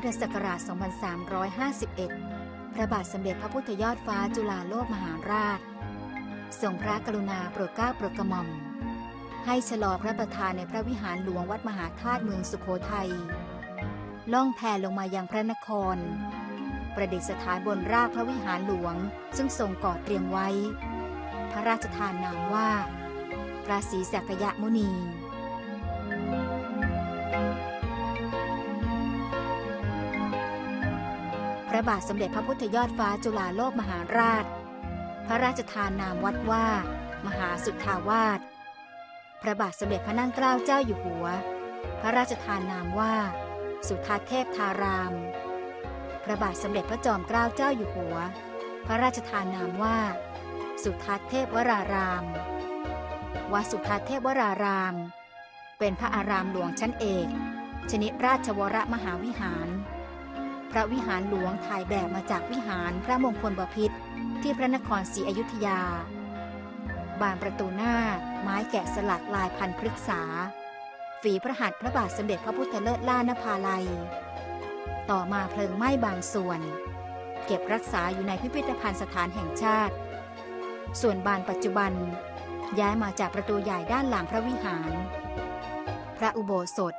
ทธศักราช 2351 พระบาทสมเด็จพระพุทธยอดฟ้าจุฬาโลกมหาราช ทรงพระกรุณาโปรดเกล้าโปรดกระหม่อม ให้ชะลอพระประธานในพระวิหารหลวงวัดมหาธาตุเมืองสุโขทัย ล่องแพลงมายังพระนคร ประดิษฐานบนรากพระวิหารหลวง ซึ่งทรงก่อเตรียมไว้ พระราชทานนามว่า พระศรีสักยมุนี ระบาทสมเด็จพระพุทธยอดฟ้าจุฬาโลกมหาราช พระราชทานนามวัดว่า มหาสุทธาวาส พระบาทสมเด็จพระนั่งเกล้าเจ้าอยู่หัว พระราชทานนามว่า สุทัศน์เทพทาราม พระบาทสมเด็จพระจอมเกล้าเจ้าอยู่หัว พระราชทานนามว่า สุทัศเทพวรารามวัดสุทัศเทพวราราม เป็นพระอารามหลวงชั้นเอก ชนิดราชวรมหาวิหาร พระวิหารหลวงถ่ายแบบมาจากวิหารพระมงคลบพิตรที่พระนครศรีอยุธยา บานประตูหน้าไม้แกะสลักลายพันพฤกษา ฝีพระหัตถ์พระบาทสมเด็จพระพุทธเลิศล่านภาลัย ต่อมาเพลิงไหม้บางส่วน เก็บรักษาอยู่ในพิพิธภัณฑ์สถานแห่งชาติ ส่วนบานปัจจุบัน ย้ายมาจากประตูใหญ่ด้านหลังพระวิหาร พระอุโบสถ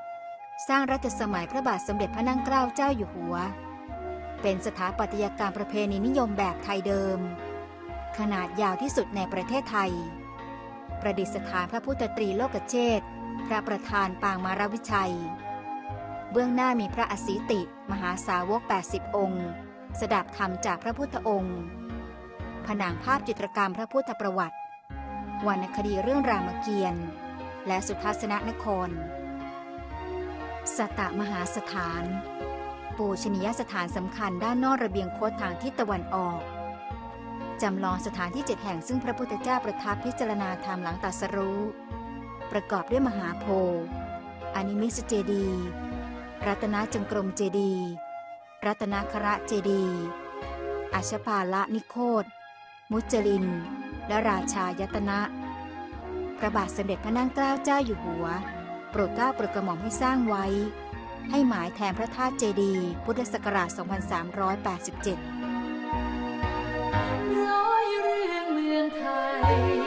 สร้างรัชสมัยพระบาทสมเด็จพระนั่งเกล้าเจ้าอยู่หัว เป็นสถาปัตยกรรมประเพณีนิยมแบบไทยเดิม ขนาดยาวที่สุดในประเทศไทย ประดิษฐานพระพุทธตรีโลกเชษพระประธานปางมารวิชัย เบื้องหน้ามีพระอสีติ มหาสาวก 80 องค์ สดับธรรมจากพระพุทธองค์ ผนังภาพจิตรกรรมพระพุทธประวัติ วรรณคดีเรื่องรามเกียรติ์และสุทัศนนคร สตะมหาสถาน ปูชนียสถานสำคัญด้านนอกระเบียงโคตทางทิศตะวันออก จำลองสถานที่เจ็ดแห่งซึ่งพระพุทธเจ้าประทับพิจารณาธรรมหลังตัสรู้ ประกอบด้วยมหาโพธิ์อนิมิสเจดี รัตนจงกรมเจดี รัตนคระเจดีอัชปาละนิโคตมุจลิน และราชายตนะ พระบาทสมเด็จพระนั่งเกล้าเจ้าอยู่หัว โปรดเกล้าโปรดกระหม่อมให้สร้างไว้ ให้หมายแทนพระธาตุเจดีย์พุทธศักราช 2387 ร้อยเรื่องเมืองไทย